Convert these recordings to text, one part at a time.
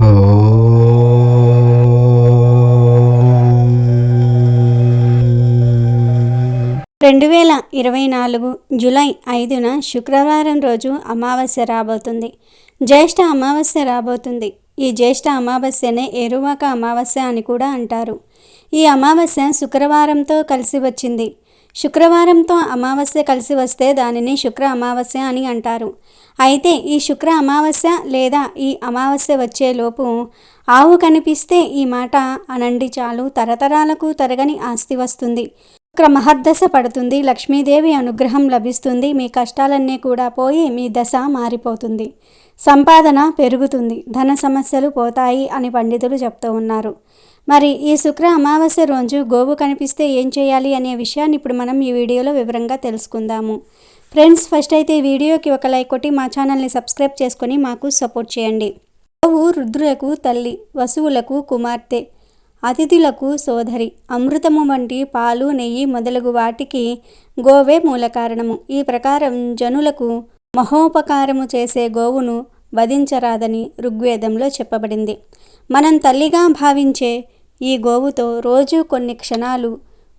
రెండు వేల ఇరవై నాలుగు జూలై ఐదున శుక్రవారం రోజు అమావాస్య రాబోతుంది. జ్యేష్ఠ అమావాస్య రాబోతుంది. ఈ జ్యేష్ఠ అమావాస్యనే ఏరువాక అమావాస్య అని కూడా అంటారు. ఈ అమావాస్య శుక్రవారంతో కలిసి వచ్చింది. శుక్రవారంతో అమావాస్య కలిసి వస్తే దానిని శుక్ర అమావాస్య అని అంటారు. అయితే ఈ శుక్ర అమావాస్య లేదా ఈ అమావాస్య వచ్చేలోపు ఆవు కనిపిస్తే ఈ మాట అనండి చాలు. తరతరాలకు తరగని ఆస్తి వస్తుంది. శుక్ర మహర్దశ పడుతుంది. లక్ష్మీదేవి అనుగ్రహం లభిస్తుంది. మీ కష్టాలన్నీ కూడా పోయి మీ దశ మారిపోతుంది. సంపాదన పెరుగుతుంది. ధన సమస్యలు పోతాయి అని పండితులు చెప్తూ ఉన్నారు. మరి ఈ శుక్ర అమావాస్య రోజు గోవు కనిపిస్తే ఏం చేయాలి అనే విషయాన్ని ఇప్పుడు మనం ఈ వీడియోలో వివరంగా తెలుసుకుందాము. ఫ్రెండ్స్ ఫస్ట్ అయితే ఈ వీడియోకి ఒక లైక్ కొట్టి మా ఛానల్ని సబ్స్క్రైబ్ చేసుకొని మాకు సపోర్ట్ చేయండి. గోవు రుద్రులకు తల్లి వసువులకు కుమార్తె అతిథులకు సోదరి అమృతము వంటి పాలు నెయ్యి మొదలగు వాటికి గోవే మూల కారణము. ఈ ప్రకారం జనులకు మహోపకారము చేసే గోవును వధించరాదని ఋగ్వేదంలో చెప్పబడింది. మనం తల్లిగా భావించే ఈ గోవుతో రోజు కొన్ని క్షణాలు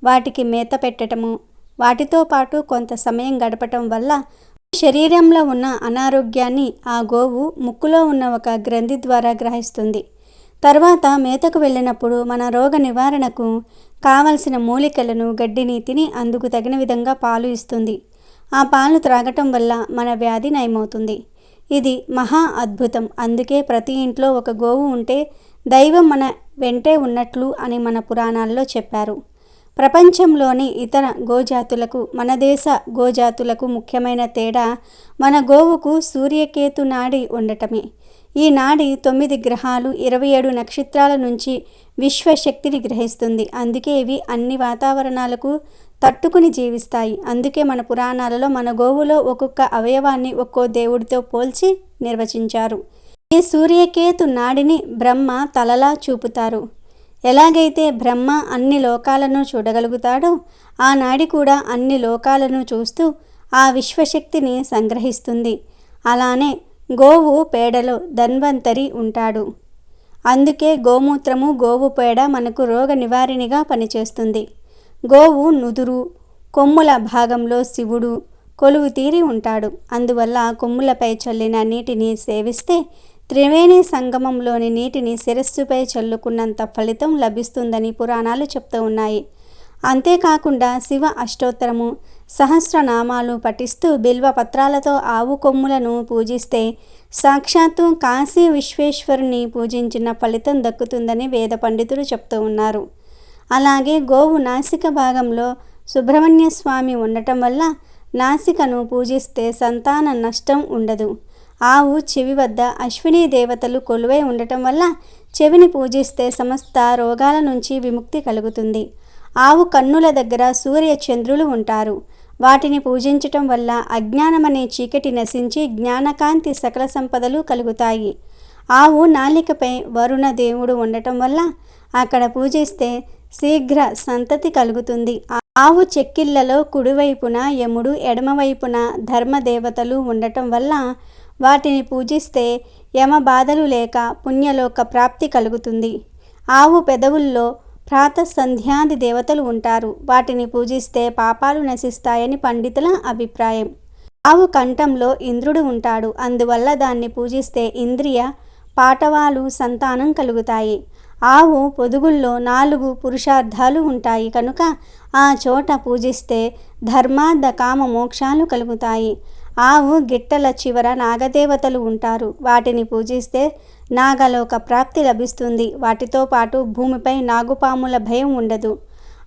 వాటికి మేత పెట్టటము. వాటితో పాటు కొంత సమయం గడపటం వల్ల శరీరంలో ఉన్న అనారోగ్యాన్ని ఆ గోవు ముక్కులో ఉన్న ఒక గ్రంథి ద్వారా గ్రహిస్తుంది. తర్వాత మేతకు వెళ్ళినప్పుడు మన రోగ నివారణకు కావలసిన మూలికలను గడ్డిని తిని అందుకు తగిన విధంగా పాలు ఇస్తుంది. ఆ పాలు త్రాగటం వల్ల మన వ్యాధి నయమవుతుంది. ఇది మహా అద్భుతం. అందుకే ప్రతి ఇంట్లో ఒక గోవు ఉంటే దైవం మన వెంటే ఉన్నట్లు అని మన పురాణాల్లో చెప్పారు. ప్రపంచంలోని ఇతర గోజాతులకు మన దేశ గోజాతులకు ముఖ్యమైన తేడా మన గోవుకు సూర్యకేతు నాడి ఉండటమే. ఈ నాడి తొమ్మిది గ్రహాలు ఇరవై ఏడు నక్షత్రాల నుంచి విశ్వశక్తిని గ్రహిస్తుంది. అందుకే ఇవి అన్ని వాతావరణాలకు తట్టుకుని జీవిస్తాయి. అందుకే మన పురాణాలలో మన గోవులో ఒక్కొక్క అవయవాన్ని ఒక్కో దేవుడితో పోల్చి నిర్వచించారు. ఈ సూర్యకేతు నాడిని బ్రహ్మ తలలా చూపుతారు. ఎలాగైతే బ్రహ్మ అన్ని లోకాలను చూడగలుగుతాడో ఆ నాడి కూడా అన్ని లోకాలను చూస్తూ ఆ విశ్వశక్తిని సంగ్రహిస్తుంది. అలానే గోవు పేడలో ధన్వంతరి ఉంటాడు. అందుకే గోమూత్రము గోవు పేడ మనకు రోగ నివారిణిగా పనిచేస్తుంది. గోవు నుదురు కొమ్ముల భాగంలో శివుడు కొలువు తీరి ఉంటాడు. అందువల్ల కొమ్ములపై చల్లిన నీటిని సేవిస్తే త్రివేణి సంగమంలోని నీటిని శిరస్సుపై చల్లుకున్నంత ఫలితం లభిస్తుందని పురాణాలు చెప్తూ ఉన్నాయి. అంతేకాకుండా శివ అష్టోత్తరము సహస్రనామాలు పఠిస్తూ బిల్వ పత్రాలతో ఆవు కొమ్ములను పూజిస్తే సాక్షాత్తు కాశీ విశ్వేశ్వరుని పూజించిన ఫలితం దక్కుతుందని వేద పండితులు చెప్తూ ఉన్నారు. అలాగే గోవు నాసిక భాగంలో సుబ్రహ్మణ్య స్వామి ఉండటం వల్ల నాసికను పూజిస్తే సంతాన నష్టం ఉండదు. ఆవు చెవి వద్ద అశ్విని దేవతలు కొలువై ఉండటం వల్ల చెవిని పూజిస్తే సమస్త రోగాల నుంచి విముక్తి కలుగుతుంది. ఆవు కన్నుల దగ్గర సూర్య చంద్రులు ఉంటారు. వాటిని పూజించటం వల్ల అజ్ఞానమనే చీకటి నశించి జ్ఞానకాంతి సకల సంపదలు కలుగుతాయి. ఆవు నాలికపై వరుణ దేవుడు ఉండటం వల్ల అక్కడ పూజిస్తే శీఘ్ర సంతతి కలుగుతుంది. ఆవు చెక్కిళ్ళలో కుడివైపున యముడు ఎడమవైపున ధర్మదేవతలు ఉండటం వల్ల వాటిని పూజిస్తే యమ బాధలు లేక పుణ్యలోక ప్రాప్తి కలుగుతుంది. ఆవు పెదవుల్లో ప్రాత సంధ్యాది దేవతలు ఉంటారు. వాటిని పూజిస్తే పాపాలు నశిస్తాయని పండితుల అభిప్రాయం. ఆవు కంఠంలో ఇంద్రుడు ఉంటాడు. అందువల్ల దాన్ని పూజిస్తే ఇంద్రియ పాటవాలు సంతానం కలుగుతాయి. ఆవు పొదుగుల్లో నాలుగు పురుషార్థాలు ఉంటాయి. కనుక ఆ చోట పూజిస్తే ధర్మార్థ కామ మోక్షాలు కలుగుతాయి. ఆవు గిట్టల చివర నాగదేవతలు ఉంటారు. వాటిని పూజిస్తే నాగలోక ప్రాప్తి లభిస్తుంది. వాటితో పాటు భూమిపై నాగుపాముల భయం ఉండదు.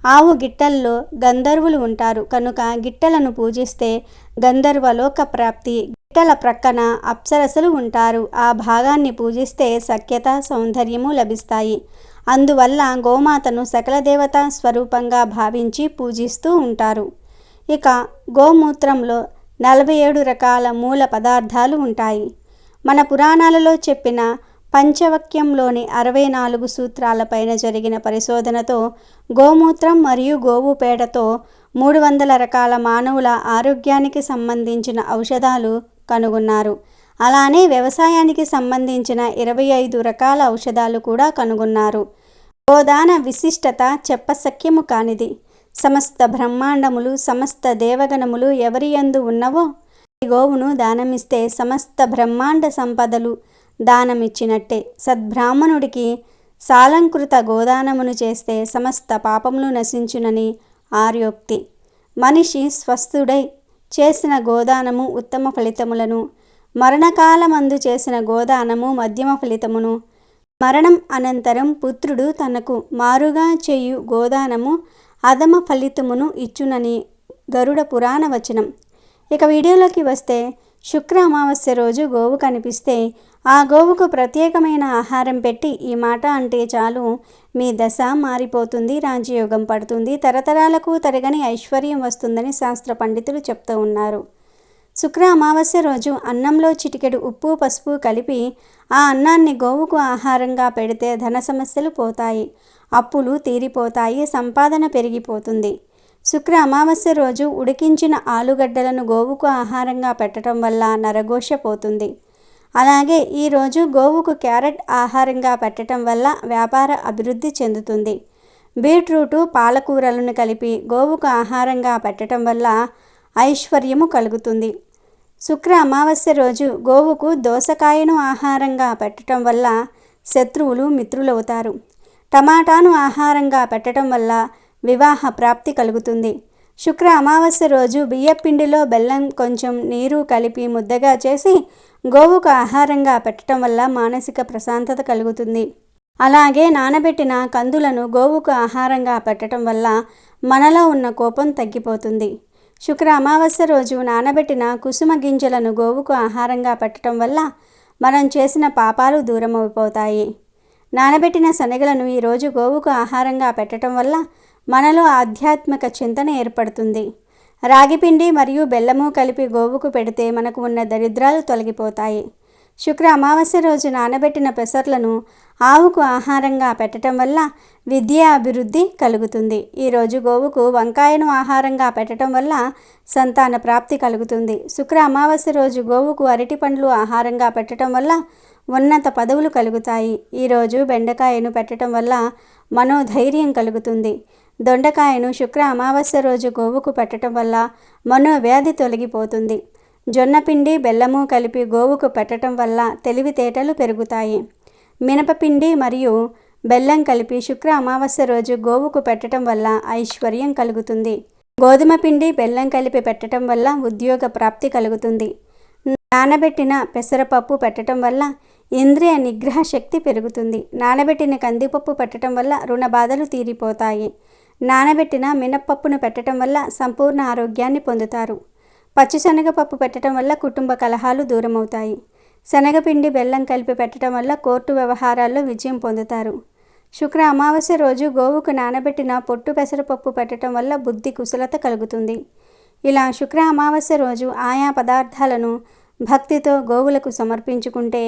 ఆవు గిట్టల్లో గంధర్వులు ఉంటారు. కనుక గిట్టలను పూజిస్తే గంధర్వలోక ప్రాప్తి గిట్టల ప్రక్కన అప్సరసలు ఉంటారు. ఆ భాగాన్ని పూజిస్తే సఖ్యత సౌందర్యము లభిస్తాయి. అందువల్ల గోమాతను సకల దేవతా స్వరూపంగా భావించి పూజిస్తూ ఉంటారు. ఇక గోమూత్రంలో నలభై ఏడు రకాల మూల పదార్థాలు ఉంటాయి. మన పురాణాలలో చెప్పిన పంచవక్యంలోని అరవై నాలుగు సూత్రాలపైన జరిగిన పరిశోధనతో గోమూత్రం మరియు గోవు పేడతో మూడు వందల రకాల మానవుల ఆరోగ్యానికి సంబంధించిన ఔషధాలు కనుగొన్నారు. అలానే వ్యవసాయానికి సంబంధించిన ఇరవై ఐదు రకాల ఔషధాలు కూడా కనుగొన్నారు. గోదాన విశిష్టత చెప్పసఖ్యము కానిది. సమస్త బ్రహ్మాండములు సమస్త దేవగణములు ఎవరి యందు ఉన్నవో ఈ గోవును దానమిస్తే సమస్త బ్రహ్మాండ సంపదలు దానమిచ్చినట్టే. సద్బ్రాహ్మణుడికి సాలంకృత గోదానమును చేస్తే సమస్త పాపములు నశించునని ఆర్యోక్తి. మనిషి స్వస్థుడై చేసిన గోదానము ఉత్తమ ఫలితములను మరణకాలమందు చేసిన గోదానము మధ్యమ ఫలితమును మరణం అనంతరం పుత్రుడు తనకు మారుగా చేయు గోదానము అధమ ఫలితమును ఇచ్చునని గరుడ పురాణ వచనం. ఇక వీడియోలోకి వస్తే శుక్ర అమావాస్య రోజు గోవు కనిపిస్తే ఆ గోవుకు ప్రత్యేకమైన ఆహారం పెట్టి ఈ మాట అంటే చాలు. మీ దశ మారిపోతుంది రాజయోగం పడుతుంది తరతరాలకు తరగని ఐశ్వర్యం వస్తుందని శాస్త్ర పండితులు చెప్తూ ఉన్నారు. శుక్ర అమావాస్య రోజు అన్నంలో చిటికెడు ఉప్పు పసుపు కలిపి ఆ అన్నాన్ని గోవుకు ఆహారంగా పెడితే ధన సమస్యలు పోతాయి. అప్పులు తీరిపోతాయి సంపాదన పెరిగిపోతుంది. శుక్ర అమావాస్య రోజు ఉడికించిన ఆలుగడ్డలను గోవుకు ఆహారంగా పెట్టడం వల్ల నరఘోష పోతుంది. అలాగే ఈరోజు గోవుకు క్యారెట్ ఆహారంగా పెట్టడం వల్ల వ్యాపార అభివృద్ధి చెందుతుంది. బీట్రూటు పాలకూరలను కలిపి గోవుకు ఆహారంగా పెట్టడం వల్ల ఐశ్వర్యము కలుగుతుంది. శుక్ర అమావాస్య రోజు గోవుకు దోసకాయను ఆహారంగా పెట్టడం వల్ల శత్రువులు మిత్రులవుతారు. టమాటాను ఆహారంగా పెట్టడం వల్ల వివాహ ప్రాప్తి కలుగుతుంది. శుక్ర అమావాస్య రోజు బియ్యపిండిలో బెల్లం కొంచెం నీరు కలిపి ముద్దగా చేసి గోవుకు ఆహారంగా పెట్టడం వల్ల మానసిక ప్రశాంతత కలుగుతుంది. అలాగే నానబెట్టిన కందులను గోవుకు ఆహారంగా పెట్టడం వల్ల మనలో ఉన్న కోపం తగ్గిపోతుంది. శుక్ర అమావాస్య రోజు నానబెట్టిన కుసుమ గింజలను గోవుకు ఆహారంగా పెట్టడం వల్ల మనం చేసిన పాపాలు దూరమైపోతాయి నానబెట్టిన శనగలను ఈరోజు గోవుకు ఆహారంగా పెట్టడం వల్ల మనలో ఆధ్యాత్మిక చింతన ఏర్పడుతుంది. రాగిపిండి మరియు బెల్లము కలిపి గోవుకు పెడితే మనకు ఉన్న దరిద్రాలు తొలగిపోతాయి. శుక్ర అమావాస్య రోజు నానబెట్టిన పెసర్లను ఆవుకు ఆహారంగా పెట్టడం వల్ల విద్యా అభివృద్ధి కలుగుతుంది ఈరోజు గోవుకు వంకాయను ఆహారంగా పెట్టడం వల్ల సంతాన ప్రాప్తి కలుగుతుంది. శుక్ర అమావాస్య రోజు గోవుకు అరటి పండ్లు ఆహారంగా పెట్టడం వల్ల ఉన్నత పదవులు కలుగుతాయి. ఈరోజు బెండకాయను పెట్టడం వల్ల మనోధైర్యం కలుగుతుంది. దొండకాయను శుక్ర అమావాస్య రోజు గోవుకు పెట్టడం వల్ల మనోవ్యాధి తొలగిపోతుంది. జొన్నపిండి బెల్లము కలిపి గోవుకు పెట్టడం వల్ల తెలివితేటలు పెరుగుతాయి. మినపపిండి మరియు బెల్లం కలిపి శుక్ర అమావాస్య రోజు గోవుకు పెట్టడం వల్ల ఐశ్వర్యం కలుగుతుంది. గోధుమ పిండి బెల్లం కలిపి పెట్టడం వల్ల ఉద్యోగ ప్రాప్తి కలుగుతుంది. నానబెట్టిన పెసరపప్పు పెట్టడం వల్ల ఇంద్రియ నిగ్రహ శక్తి పెరుగుతుంది. నానబెట్టిన కందిపప్పు పెట్టడం వల్ల రుణ బాధలు తీరిపోతాయి. నానబెట్టిన మినప్పప్పును పెట్టడం వల్ల సంపూర్ణ ఆరోగ్యాన్ని పొందుతారు. పచ్చిశనగపప్పు పెట్టడం వల్ల కుటుంబ కలహాలు దూరమవుతాయి. శనగపిండి బెల్లం కలిపి పెట్టడం వల్ల కోర్టు వ్యవహారాల్లో విజయం పొందుతారు. శుక్ర అమావాస్య రోజు గోవుకు నానబెట్టిన పొట్టు పెసరపప్పు పెట్టడం వల్ల బుద్ధి కుశలత కలుగుతుంది. ఇలా శుక్ర అమావాస్య రోజు ఆయా పదార్థాలను భక్తితో గోవులకు సమర్పించుకుంటే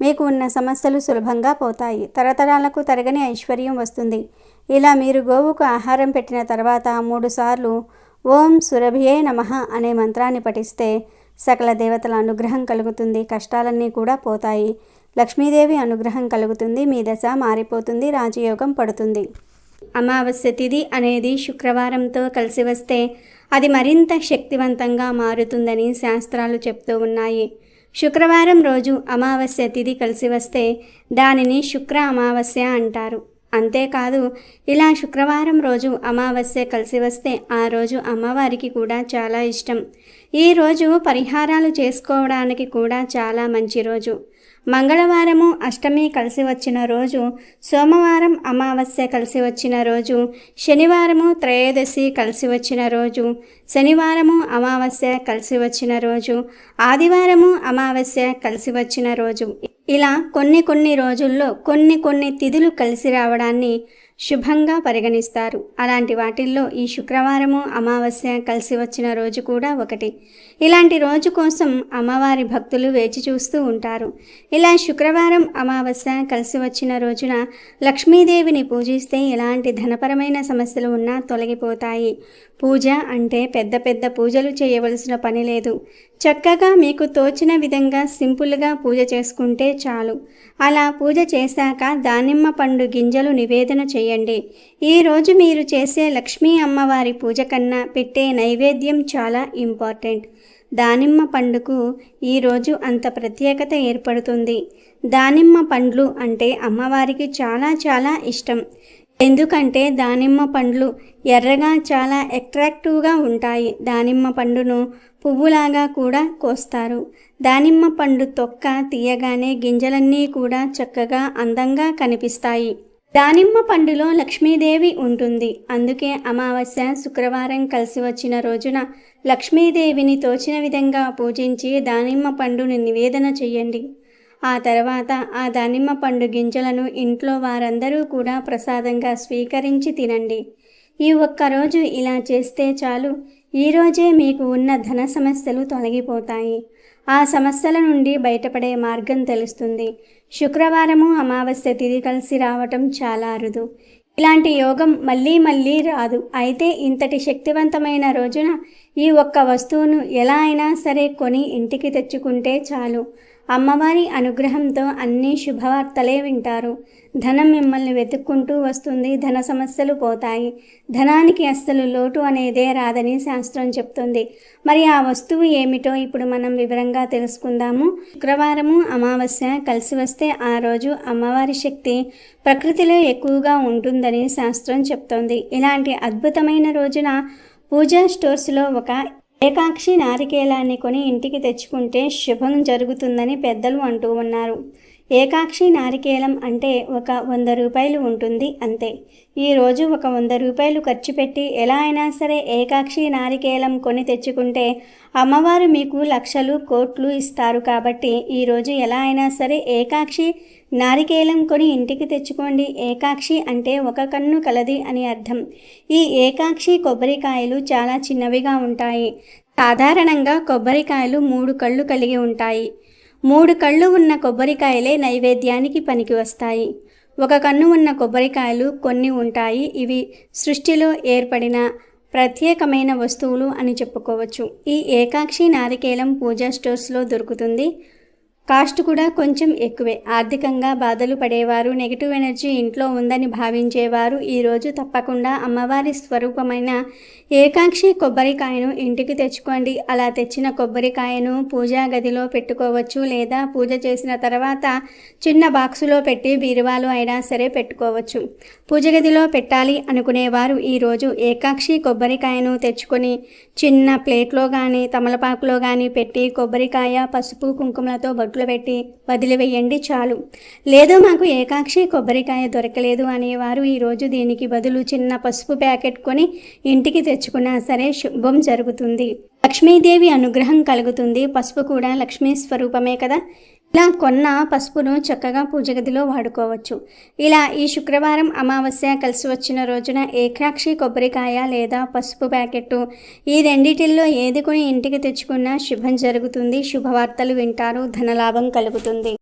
మీకు ఉన్న సమస్యలు సులభంగా పోతాయి. తరతరాలకు తరగని ఐశ్వర్యం వస్తుంది. ఇలా మీరు గోవుకు ఆహారం పెట్టిన తర్వాత మూడుసార్లు ఓం సురభియే నమ అనే మంత్రాన్ని పఠిస్తే సకల దేవతల అనుగ్రహం కలుగుతుంది కష్టాలన్నీ కూడా పోతాయి. లక్ష్మీదేవి అనుగ్రహం కలుగుతుంది మీ దశ మారిపోతుంది రాజయోగం పడుతుంది. అమావాస్య తిథి అనేది శుక్రవారంతో కలిసి వస్తే అది మరింత శక్తివంతంగా మారుతుందని శాస్త్రాలు చెప్తూ ఉన్నాయి. శుక్రవారం రోజు అమావాస్య తిథి కలిసి వస్తే దానిని శుక్ర అమావాస్య అంటారు. అంతేకాదు ఇలా శుక్రవారం రోజు అమావాస్య కలిసి వస్తే ఆ రోజు అమ్మవారికి కూడా చాలా ఇష్టం. ఈ రోజు పరిహారాలు చేసుకోవడానికి కూడా చాలా మంచి రోజు. మంగళవారము అష్టమి కలిసి వచ్చిన రోజు సోమవారం అమావాస్య కలిసి వచ్చిన రోజు శనివారము త్రయోదశి కలిసి వచ్చిన రోజు శనివారము అమావాస్య కలిసి వచ్చిన రోజు ఆదివారము అమావాస్య కలిసి వచ్చిన రోజు. ఇలా కొన్ని కొన్ని రోజుల్లో కొన్ని కొన్ని తిథులు కలిసి రావడాన్ని శుభంగా పరిగణిస్తారు. అలాంటి వాటిల్లో ఈ శుక్రవారము అమావాస్య కలిసి వచ్చిన రోజు కూడా ఒకటి. ఇలాంటి రోజు కోసం అమ్మవారి భక్తులు వేచి చూస్తూ ఉంటారు. ఇలా శుక్రవారం అమావాస్య కలిసి వచ్చిన రోజున లక్ష్మీదేవిని పూజిస్తే ఎలాంటి ధనపరమైన సమస్యలు ఉన్నా తొలగిపోతాయి. పూజ అంటే పెద్ద పెద్ద పూజలు చేయవలసిన పని లేదు. చక్కగా మీకు తోచిన విధంగా సింపుల్గా పూజ చేసుకుంటే చాలు. అలా పూజ చేశాక దానిమ్మ పండు గింజలు నివేదన చేయండి. ఈరోజు మీరు చేసే లక్ష్మీ అమ్మవారి పూజ కన్నా పెట్టే నైవేద్యం చాలా ఇంపార్టెంట్. దానిమ్మ పండుకు ఈరోజు అంత ప్రత్యేకత ఏర్పడుతుంది. దానిమ్మ పండ్లు అంటే అమ్మవారికి చాలా చాలా ఇష్టం. ఎందుకంటే దానిమ్మ పండ్లు ఎర్రగా చాలా అట్రాక్టివ్గా ఉంటాయి. దానిమ్మ పండును పువ్వులాగా కూడా కోస్తారు. దానిమ్మ పండు తొక్క తీయగానే గింజలన్నీ కూడా చక్కగా అందంగా కనిపిస్తాయి. దానిమ్మ పండులో లక్ష్మీదేవి ఉంటుంది. అందుకే అమావాస్య శుక్రవారం కలిసి వచ్చిన రోజున లక్ష్మీదేవిని తోచిన విధంగా పూజించి దానిమ్మ పండుని నివేదన చెయ్యండి. ఆ తర్వాత ఆ దానిమ్మ పండు గింజలను ఇంట్లో వారందరూ కూడా ప్రసాదంగా స్వీకరించి తినండి. ఈ ఒక్కరోజు ఇలా చేస్తే చాలు. ఈరోజే మీకు ఉన్న ధన సమస్యలు తొలగిపోతాయి. ఆ సమస్యల నుండి బయటపడే మార్గం తెలుస్తుంది. శుక్రవారము అమావాస్య తిరిగి కలిసి రావటం చాలా అరుదు. ఇలాంటి యోగం మళ్ళీ మళ్ళీ రాదు. అయితే ఇంతటి శక్తివంతమైన రోజున ఈ ఒక్క వస్తువును ఎలా అయినా సరే కొని ఇంటికి తెచ్చుకుంటే చాలు. అమ్మవారి అనుగ్రహంతో అన్ని శుభవార్తలే వింటారు. ధనం మిమ్మల్ని వెతుక్కుంటూ వస్తుంది ధన సమస్యలు పోతాయి. ధనానికి అస్సలు లోటు అనేదే రాదని శాస్త్రం చెప్తుంది. మరి ఆ వస్తువు ఏమిటో ఇప్పుడు మనం వివరంగా తెలుసుకుందాము. శుక్రవారము అమావాస్య కలిసి వస్తే ఆ రోజు అమ్మవారి శక్తి ప్రకృతిలో ఎక్కువగా ఉంటుందని శాస్త్రం చెప్తోంది. ఇలాంటి అద్భుతమైన రోజున పూజా స్టోర్స్లో ఒక ఏకాక్షి నారికేలాన్ని కొని ఇంటికి తెచ్చుకుంటే శుభం జరుగుతుందని పెద్దలు అంటూ ఉన్నారు. ఏకాక్షి నారికేలం అంటే ఒక వంద రూపాయలు ఉంటుంది అంతే. ఈరోజు ఒక వంద రూపాయలు ఖర్చు పెట్టి ఎలా అయినా సరే ఏకాక్షి నారికేలం కొని తెచ్చుకుంటే అమ్మవారు మీకు లక్షలు కోట్లు ఇస్తారు కాబట్టి ఈరోజు ఎలా అయినా సరే ఏకాక్షి నారికేలం కొని ఇంటికి తెచ్చుకోండి. ఏకాక్షి అంటే ఒక కన్ను కలది అని అర్థం. ఈ ఏకాక్షి కొబ్బరికాయలు చాలా చిన్నవిగా ఉంటాయి. సాధారణంగా కొబ్బరికాయలు మూడు కళ్ళు కలిగి ఉంటాయి. మూడు కళ్ళు ఉన్న కొబ్బరికాయలే నైవేద్యానికి పనికి వస్తాయి. ఒక కన్ను ఉన్న కొబ్బరికాయలు కొన్ని ఉంటాయి. ఇవి సృష్టిలో ఏర్పడిన ప్రత్యేకమైన వస్తువులు అని చెప్పుకోవచ్చు. ఈ ఏకాక్షి నారికేలం పూజా స్టోర్స్లో దొరుకుతుంది. కాస్ట్ కూడా కొంచెం ఎక్కువే. ఆర్థికంగా బాధలు పడేవారు నెగిటివ్ ఎనర్జీ ఇంట్లో ఉందని భావించేవారు. ఈరోజు తప్పకుండా అమ్మవారి స్వరూపమైన ఏకాక్షి కొబ్బరికాయను ఇంటికి తెచ్చుకోండి. అలా తెచ్చిన కొబ్బరికాయను పూజా గదిలో పెట్టుకోవచ్చు లేదా పూజ చేసిన తర్వాత చిన్న బాక్సులో పెట్టి బీరువాలు అయినా సరే పెట్టుకోవచ్చు. పూజ గదిలో పెట్టాలి అనుకునేవారు. ఈరోజు ఏకాక్షి కొబ్బరికాయను తెచ్చుకొని చిన్న ప్లేట్లో కానీ తమలపాకులో కానీ పెట్టి కొబ్బరికాయ పసుపు కుంకుమలతో బొట్లు పెట్టి వదిలివేయండి చాలు. లేదు మాకు ఏకాక్షి కొబ్బరికాయ దొరకలేదు అనేవారు ఈరోజు దీనికి బదులు చిన్న పసుపు ప్యాకెట్ కొని ఇంటికి తెచ్చుకున్నా సరే శుభం జరుగుతుంది. లక్ష్మీదేవి అనుగ్రహం కలుగుతుంది. పసుపు కూడా లక్ష్మీ స్వరూపమే కదా. ఇలా కొన్న పసుపును చక్కగా పూజ గదిలో వాడుకోవచ్చు. ఇలా ఈ శుక్రవారం అమావాస్య కలిసి వచ్చిన రోజున ఏకాక్షి కొబ్బరికాయ లేదా పసుపు ప్యాకెట్టు ఈ రెండిటిల్లో ఏది కొని ఇంటికి తెచ్చుకున్నా శుభం జరుగుతుంది శుభవార్తలు వింటారు ధనలాభం కలుగుతుంది.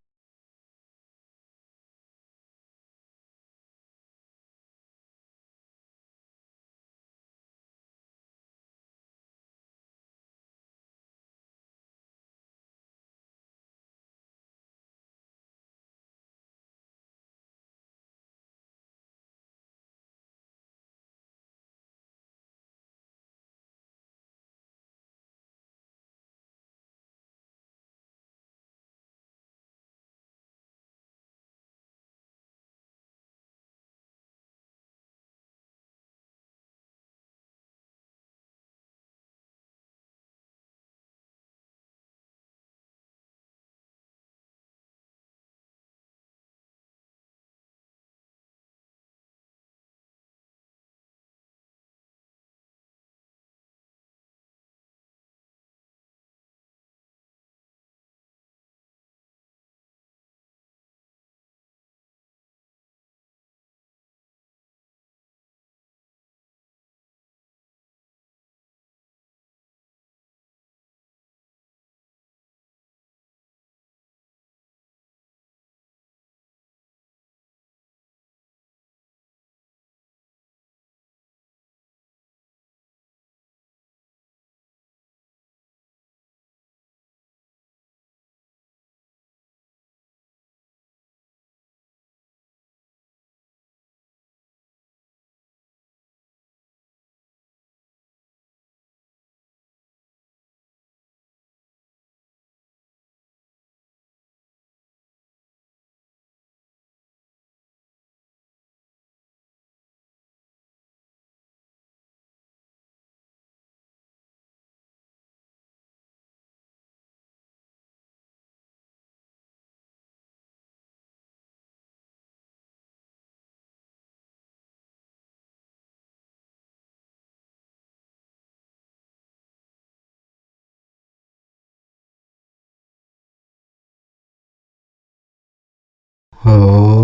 ఓ